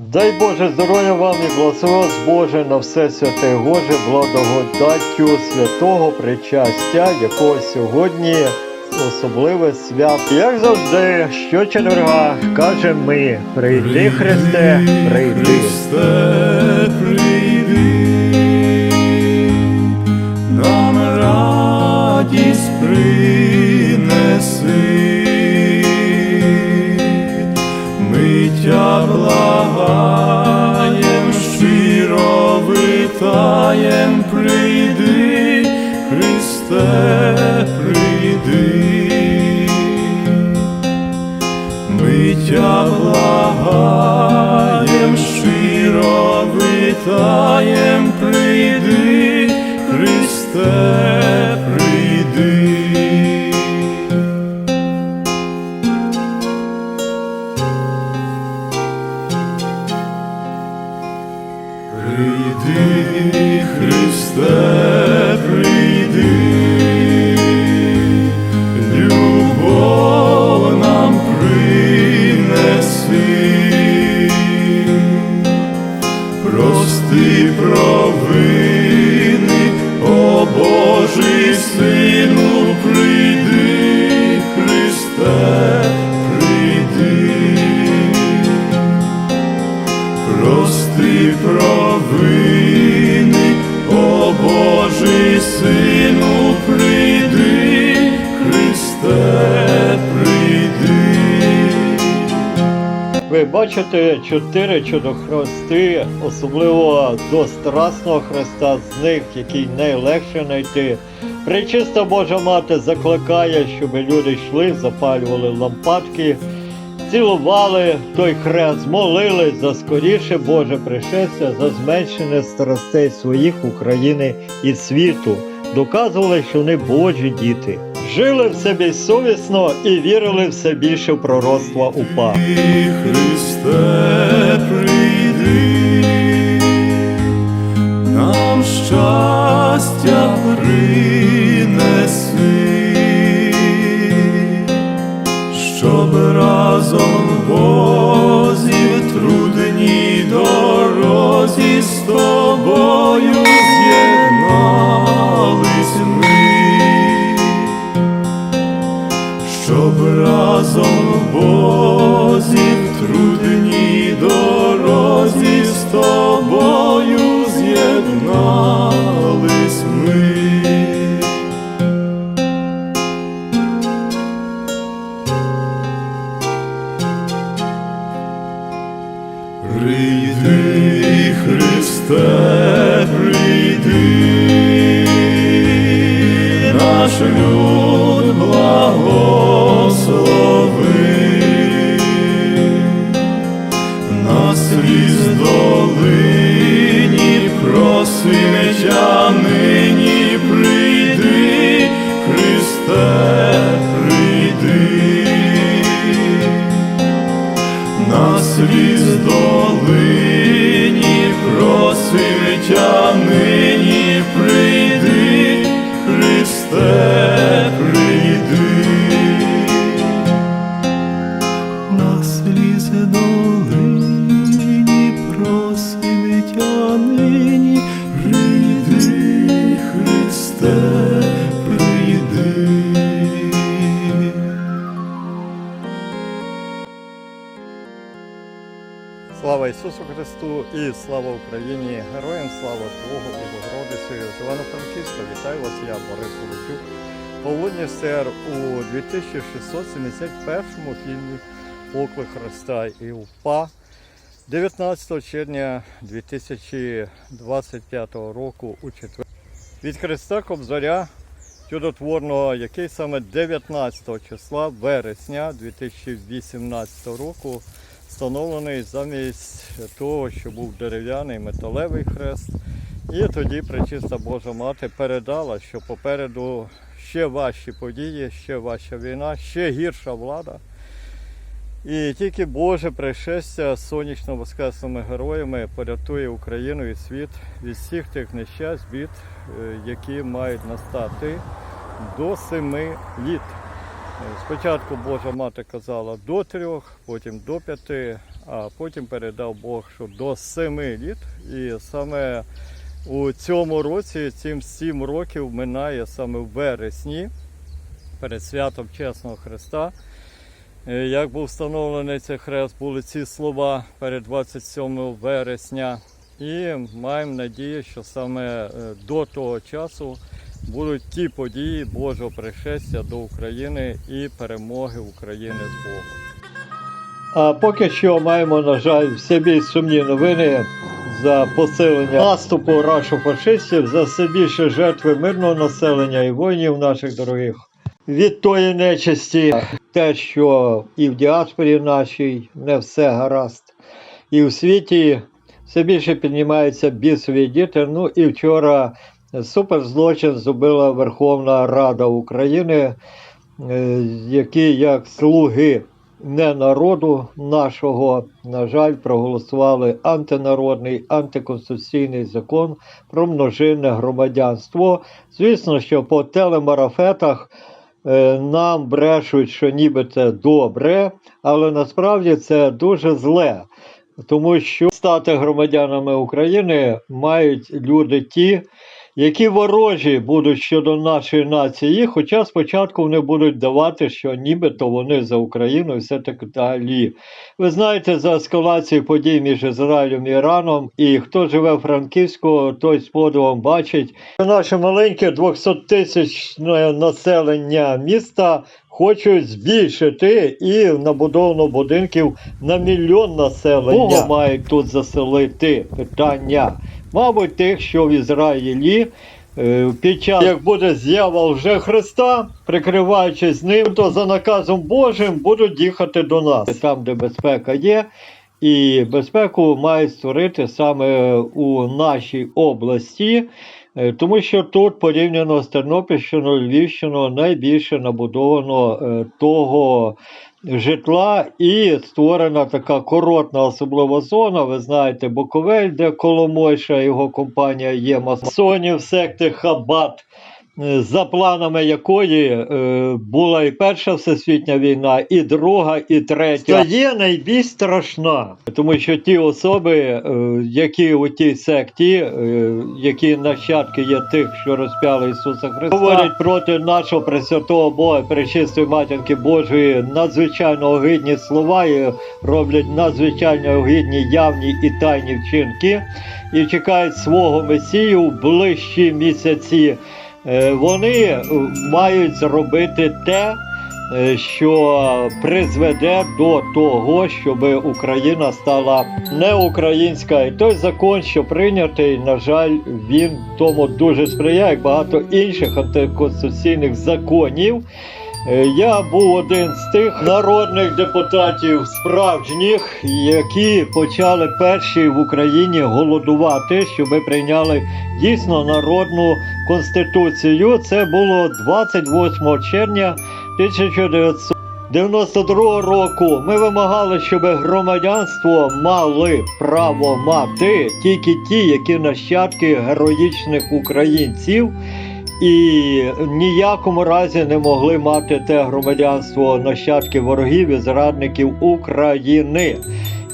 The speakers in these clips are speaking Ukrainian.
Дай Боже здоров'я вам і благословен Боже на все святе Боже, благодаттю святого причастя, якого сьогодні особливе свято. Як завжди, що четверга каже ми, прийди Христе, прийди. Христе, прийди, Прости провини, о Божий Сину, прийди, Христе, прийди. Ви бачите чотири чудохрести, особливо до Страсного Христа, з них, який найлегше знайти. Пречиста Божа Мати закликає, щоб люди йшли, запалювали лампадки, цілували той хрест, молились за скоріше Боже пришестя, за зменшення страстей своїх України і світу. Доказували, що вони Божі діти. Жили все безсовісно і вірили все більше в пророцтва УПА. Христе, прийди, нам щастя принеси, щоб разом Прийди, Христе, прийди, наш люд Слава Ісусу Христу і слава Україні! Героям слава Богу і Богородицею з Івано-Франківська. Вітаю вас, я Борис Володюк. Павлодні СР у 2671 фільмі Поклик Христа і УПА 19 червня 2025 року у четвер. Від Христа Кобзаря чудотворного, який саме 19 числа вересня 2018 року встановлений замість того, що був дерев'яний металевий хрест. І тоді Пречиста Божа Мати передала, що попереду ще важчі події, ще важча війна, ще гірша влада. І тільки Боже пришестя з сонячно воскресними героями порятує Україну і світ від всіх тих нещасть, бід, е, які мають настати до семи літ. Спочатку Божа мати казала до трьох, потім до п'яти, а потім передав Бог, що до 7 літ. І саме у цьому році, цим 7 років минає саме в вересні перед святом Чесного Христа. Е, Як був встановлений цей хрест, були ці слова перед 27 вересня. І маємо надію, що саме е, до того часу будуть ті події Божого пришестя до України і перемоги України з Богом. А поки що маємо, на жаль, все більш сумні новини за посилення наступу рашофашистів, за все більше жертви мирного населення і воїнів наших дорогих. Від тої нечисті, те, що і в діаспорі нашій не все гаразд, і в світі все більше піднімаються бісові діти. Ну і вчора суперзлочин зробила Верховна Рада України, е, які як слуги не народу нашого, на жаль, проголосували антинародний, антиконституційний закон про множинне громадянство. Звісно, що по телемарафетах е, нам брешуть, що ніби це добре, але насправді це дуже зле. Тому що стати громадянами України мають люди ті, які ворожі будуть щодо нашої нації, хоча спочатку вони будуть давати, що нібито вони за Україну і все так далі. Ви знаєте за ескалацію подій між Ізраїлем і Іраном, і хто живе в Франківську, той з подивом бачить. Наше маленьке 200 тисячне населення міста хочуть збільшити і набудовано будинків на мільйон населення. Мають тут заселити? Питання. Мабуть, тих, що в Ізраїлі е, під час, як буде з'ява вже Христа, прикриваючись ним, то за наказом Божим будуть їхати до нас, там, де безпека є. І безпеку мають створити саме у нашій області, е, тому що тут порівняно з Тернопільщиною, Львівщиною найбільше набудовано е, того житла і створена така коротна особлива зона. Ви знаєте, Буковель, де Коломойша, його компанія є масонів секти Хабат. Е, За планами якої е, була і Перша Всесвітня війна, і Друга, і Третя. Це є найбільш страшна, тому що ті особи, е, які у тій секті, е, які нащадки є тих, що розп'яли Ісуса Христа, говорять проти нашого Пресвятого Бога, Пречистої Матінки Божої, надзвичайно огидні слова і роблять надзвичайно огидні явні і тайні вчинки, і чекають свого Месію в ближчі місяці. Е, Вони е, мають зробити те, е, що призведе до того, щоб Україна стала не українська. І той закон, що прийнятий, на жаль, він тому дуже сприяє, як багато інших антиконституційних законів. Е, Я був один з тих народних депутатів справжніх, які почали перші в Україні голодувати, щоб прийняли дійсно народну конституцію. Це було 28 червня 1992 року. Ми вимагали, щоб громадянство мали право мати тільки ті, які нащадки героїчних українців і ніякому разі не могли мати те громадянство нащадків ворогів і зрадників України.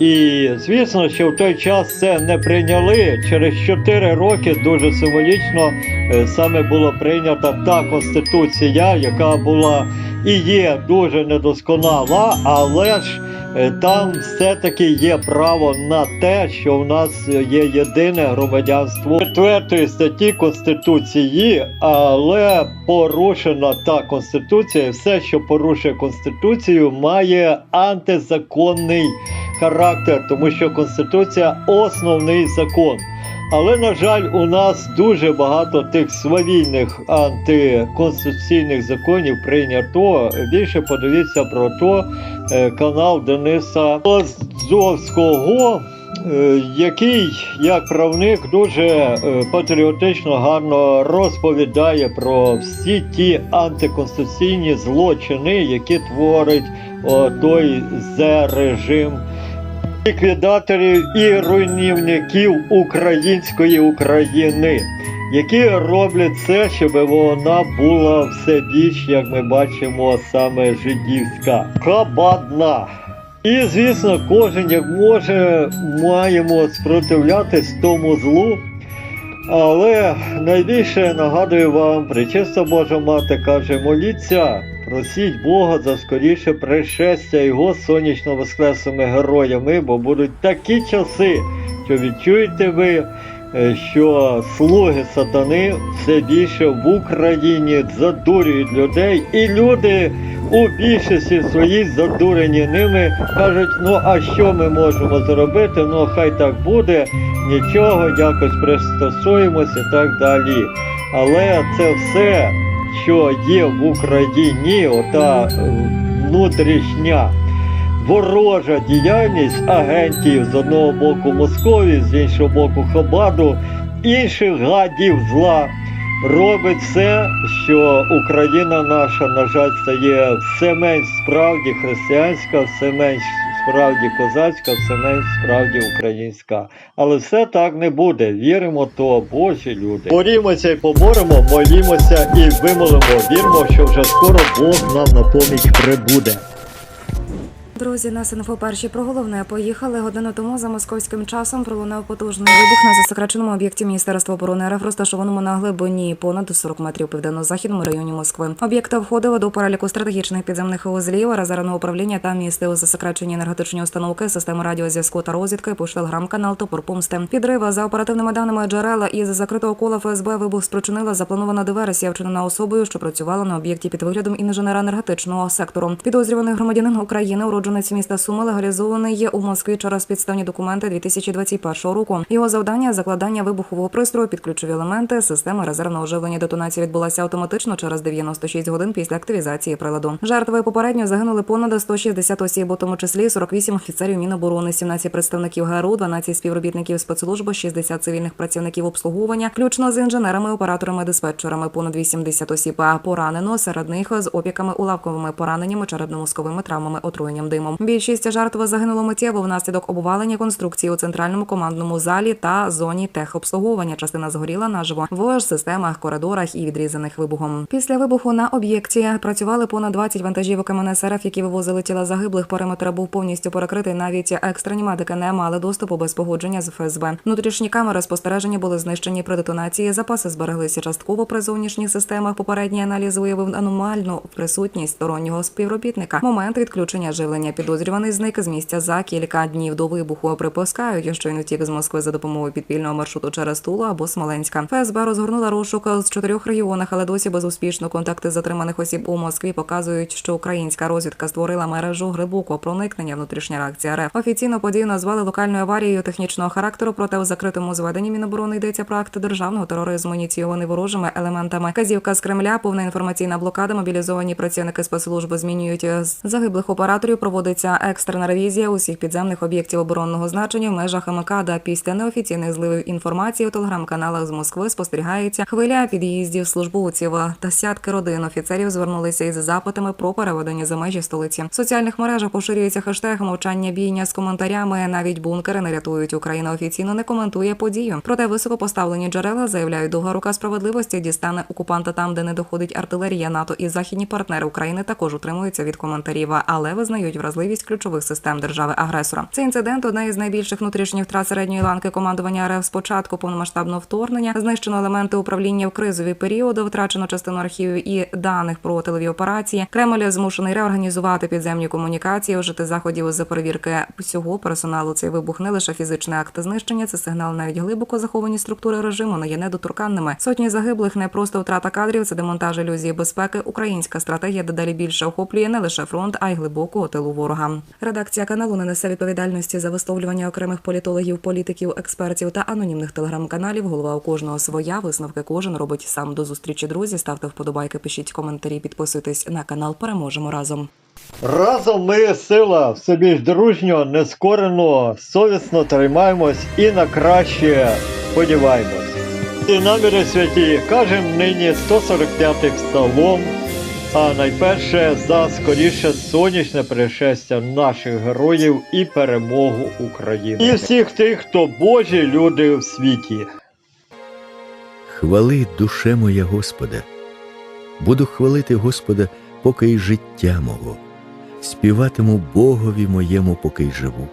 І звісно, що в той час це не прийняли. Через 4 роки дуже символічно е, саме була прийнята та конституція, яка була і є дуже недосконала, але ж е, там все-таки є право на те, що в нас є єдине громадянство четвертої статті Конституції, але порушена та Конституція, все, що порушує Конституцію, має антизаконний характер, тому що Конституція основний закон. Але, на жаль, у нас дуже багато тих свавільних антиконституційних законів прийнято. Більше подивіться про то е, канал Дениса Лазовського, е, який, як правник, дуже е, патріотично гарно розповідає про всі ті антиконституційні злочини, які творить той зе режим ліквідаторів і руйнівників української України, які роблять все, щоб вона була все більш, як ми бачимо, саме жидівська, хабадна. І, звісно, кожен як може, маємо спротивлятись тому злу. Але найбільше нагадую вам, Пречиста Божа Мати каже, моліться, просіть Бога за скоріше пришестя Його сонячно воскресними героями, бо будуть такі часи, що відчуєте ви, е, що слуги сатани все більше в Україні задурюють людей, і люди у більшості своїй задурені ними кажуть, ну а що ми можемо зробити? Ну хай так буде, нічого, якось пристосуємося і так далі. Але це все, що є в Україні, ота е, внутрішня ворожа діяльність агентів з одного боку Московії, з іншого боку Хабаду, інших гадів зла. Робить все, що Україна наша, на жаль, стає все менш справді християнська, все менш справді козацька, все не справді українська. Але все так не буде. Віримо то, Божі люди. Борімося і поборемо, молімося і вимолимо. Віримо, що вже скоро Бог нам на поміч прибуде. Друзі, нас інфо перші про головне поїхали годину тому за московським часом. Пролунав потужний вибух на засекреченому об'єкті Міністерства оборони РФ, розташованому на глибині понад 40 метрів південно-західному районі Москви. Об'єкт входив до переліку стратегічних підземних вузлів, резервного управління та містив засекречені енергетичні установки, системи радіозв'язку та розвідки, пуш телеграм-канал Топор Помсти. Підрива за оперативними даними джерела із закритого кола ФСБ вибух спричинила запланована диверсія, вчинена особою, що працювала на об'єкті під виглядом інженера енергетичного сектору. Підозрюваний громадянин України, уродженець міста Суми, легалізований є у Москві через підставні документи 2021 року. Його завдання закладання вибухового пристрою під ключові елементи системи резервного живлення. Детонація відбулася автоматично через 96 годин після активізації приладу. Жертви попередньо загинули понад 160 осіб, у тому числі 48 офіцерів Міноборони, 17 представників ГРУ, 12 співробітників спецслужби, 60 цивільних працівників обслуговування, включно з інженерами, операторами, диспетчерами, понад 80 осіб. Поранено серед них з опіками, уламковими пораненнями, черепно-мозковими травмами, отруєнням димом. Більшість жертв загинуло миттєво внаслідок обвалення конструкції у центральному командному залі та зоні техобслуговування. Частина згоріла наживо в системах, коридорах і відрізаних вибухом. Після вибуху на об'єкті працювали понад 20 вантажівок МНС-РФ, які вивозили тіла загиблих. Периметр був повністю перекритий. Навіть екстрені медики не мали доступу без погодження з ФСБ. Внутрішні камери спостереження були знищені при детонації. Запаси збереглися частково при зовнішніх системах. Попередній аналіз виявив аномальну присутність стороннього співробітника. Момент відключення живлення підозрюваний зник з місця за кілька днів до вибуху. Припускають, що він утік з Москви за допомогою підпільного маршруту через Тулу або Смоленська. ФСБ розгорнула розшук з чотирьох регіонах, але досі безуспішно контакти затриманих осіб у Москві показують, що українська розвідка створила мережу глибокого проникнення. Внутрішня реакція РФ. Офіційно подію назвали локальною аварією технічного характеру. Проте у закритому зведенні Міноборони йдеться про акти державного тероризму, ініційований ворожими елементами. Казівка з Кремля, повна інформаційна блокада. Мобілізовані працівники спецслужби змінюють з загиблих операторів. Проводиться екстрена ревізія усіх підземних об'єктів оборонного значення в межах МКАДа. Після неофіційних зливів інформації у телеграм-каналах з Москви спостерігається хвиля під'їздів службовців та сятки родин офіцерів звернулися із запитами про переведення за межі столиці. В соціальних мережах поширюється хештег мовчання бійня з коментарями. Навіть бункери не рятують. Україна офіційно не коментує подію. Проте високопоставлені джерела заявляють, довга рука справедливості дістане окупанта там, де не доходить артилерія НАТО і західні партнери України також утримуються від коментарів, але визнають вразливість ключових систем держави-агресора. Цей інцидент одна із найбільших внутрішніх втрат середньої ланки командування РФ з початку повномасштабного вторгнення. Знищено елементи управління в кризові періоди, втрачено частину архівів і даних про тилові операції. Кремль змушений реорганізувати підземні комунікації, вжити заходів з перевірки всього персоналу. Цей вибух не лише фізичний акт знищення, це сигнал навіть глибоко заховані структури режиму не є недоторканними. Сотні загиблих не просто втрата кадрів, це демонтаж ілюзії безпеки. Українська стратегія дедалі більше охоплює не лише фронт, а й глибокого тилу ворога. Редакція каналу не несе відповідальності за висловлювання окремих політологів, політиків, експертів та анонімних телеграм-каналів. Голова у кожного своя. Висновки кожен робить сам до зустрічі. Друзі, ставте вподобайки, пишіть коментарі, підписуйтесь на канал. Переможемо разом. Разом ми сила, все більш дружньо, нескорено, совісно тримаємось і на краще сподіваємось. І наміри святі кажем нині 145-й псалом, а найперше за скоріше сонячне пришестя наших героїв і перемогу України. І всіх тих, хто Божі люди в світі. Хвали душе моя Господа, буду хвалити Господа, поки й життя мого. співатиму Богові моєму, поки й живу.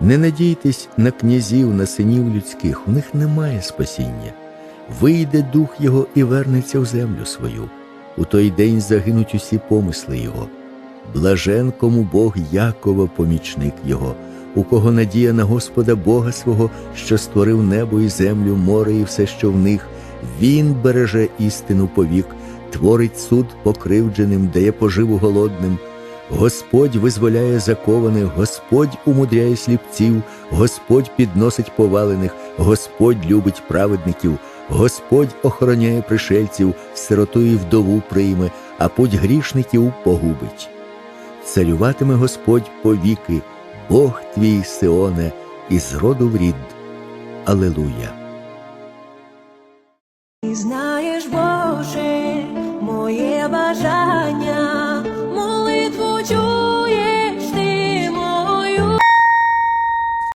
Не надійтесь на князів, на синів людських, у них немає спасіння. Вийде дух його і вернеться в землю свою. У той день загинуть усі помисли його. Блажен, кому Бог Якова, помічник його, у кого надія на Господа Бога свого, що створив небо і землю, море і все, що в них. Він береже істину повік, творить суд покривдженим, дає поживу голодним. Господь визволяє закованих, Господь умудряє сліпців, Господь підносить повалених, Господь любить праведників, Господь охороняє пришельців, сироту і вдову прийме, а путь грішників погубить. Царюватиме Господь повіки, Бог твій Сионе, із роду в рід. Алелуя.